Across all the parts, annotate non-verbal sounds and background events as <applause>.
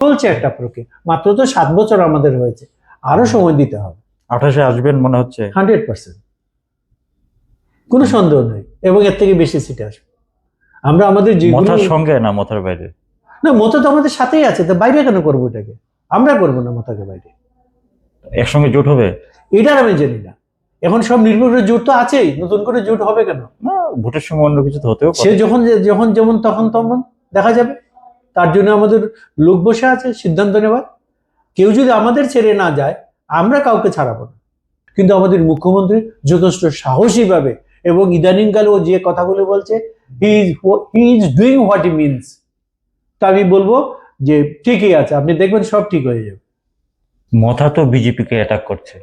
চলছে একটা প্রক্রিয়া। মাত্র তো সাত বছর আমাদের হয়েছে। আরও সময় দিতে হবে। আঠাশে আসবেন মনে হচ্ছে। Hundred percent. কোনো সন্দেহ নেই। এবং এর থেকে বেশি সিটে আসবে। আমরা আমাদের মথার সঙ্গে না মথার বাইরে? না মতো তো আমাদের সাথেই আছে। তো বাইরে কেন করব এটাকে? আমরা করব না মতাকে বাইরে। একসঙ্গে জোট হবে? এটার আমি জানি না। এখন সব নির্ভর করে জোট তো আছেই। নতুন করে জোট হবে কেন? না ভোটের সময় অন্য কিছু তো হতেও সে যখন যখন যেমন তখন তখন দেখা যাবে। তার জন্য আমাদের লোক বসে আছে সিদ্ধান্ত নেবার। কেউ যদি আমাদের ছেড়ে না যায় আমরা কাউকে ছাড়াবো না। কিন্তু আমাদের মুখ্যমন্ত্রী যথেষ্ট সাহসীভাবে এবং ইদানিংকালে ও যে কথাগুলো বলছে he is he is doing what he means তা আমি বলব যে ঠিকই আছে আপনি দেখবেন সব ঠিক হয়ে যাবে। মথা তো বিজেপিকে অ্যাটাক করছে।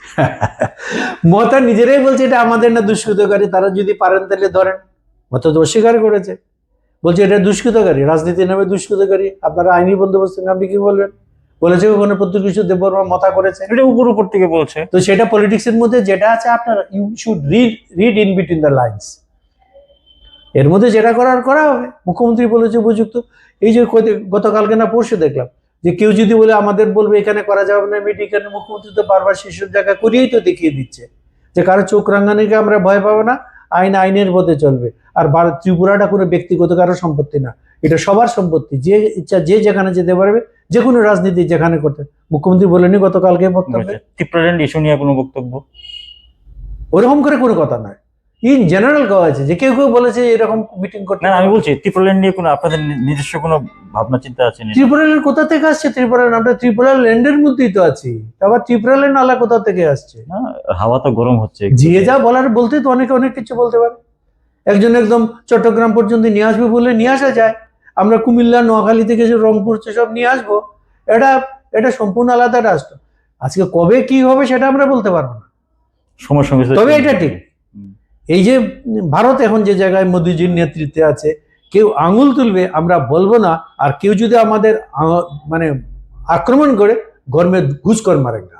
<laughs> মমতা নিজেরাই বলছে এটা আমাদের না দুষ্কৃতকারী তারা যদি পারেন তাহলে ধরেন। মমতা তো অস্বীকার করেছে। বলছে এটা দুষ্কৃতকারী রাজনীতি নামে দুষ্কৃতকারী আপনারা আইনি বন্দোবস্ত নেন, আপনি কি বলবেন? বলেছে ওখানে প্রত্যুষ দেববর্মা মতা করেছে। এটা উপর উপর থেকে বলছে। তো সেটা পলিটিক্সের মধ্যে যেটা আছে আপনার you should read read in between the lines এর মধ্যে যেটা করার করা হবে। মুখ্যমন্ত্রী বলেছে উপযুক্ত। এই যে গতকালকে না পরশু দেখলাম যে কেউ যদি বলে আমাদের বলবে এখানে করা যাবে না মেয়েটি এখানে মুখ্যমন্ত্রী তো বারবার সেসব জায়গা করিয়েই তো দেখিয়ে দিচ্ছে। যে কারও চোখ রাঙানিকে আমরা ভয় পাবো না আইন আইনের পথে চলবে। আর ভারত ত্রিপুরাটা কোনো ব্যক্তিগত কারও সম্পত্তি না। এটা সবার সম্পত্তি। যে ইচ্ছা যে যেখানে যেতে পারবে যে কোনো রাজনীতি যেখানে করতে। মুখ্যমন্ত্রী বলেনি গতকালকে বক্তব্যে। ত্রিপুরাল্যান্ড ইস্যু নিয়ে কোনো বক্তব্য? ওরকম করে কোনো কথা নয়। ইন জেনারেল কথা আছে যে কেউ কেউ বলেছে এরকম মিটিং করতে। না আমি বলছি ত্রিপুরাল্যান্ড নিয়ে কোনো আপনাদের নিজস্ব কোনো ভাবনা চিন্তা আছে নি? ত্রিপুরালের কোথা থেকে আসছে? ত্রিপুরা আমরা ত্রিপুরা ল্যান্ডের মধ্যেই তো আছি। আবার ত্রিপুরা ল্যান্ড আলা কোথা থেকে আসছে? না, হাওয়া তো গরম হচ্ছে যে যা বলার বলতে তো অনেকে অনেক কিছু বলতে পারে। একজন একদম চট্টগ্রাম পর্যন্ত নিয়ে আসবে বলে নিয়ে আসা যায়। আমরা কুমিল্লা নোয়াখালী থেকে যে রংপুর সব নিয়ে আসব এটা এটা সম্পূর্ণ আলাদা রাষ্ট্র। আজকে কবে কি হবে সেটা আমরা বলতে পারব না। সময়ের সঙ্গে তবে এটা ঠিক। এই যে ভারত এখন যে জায়গায় মোদীজির নেতৃত্বে আছে কেউ আঙুল তুলবে আমরা বলব না। আর কেউ যদি আমাদের মানে আক্রমণ করে গরমে ঘুষ কর মারেন না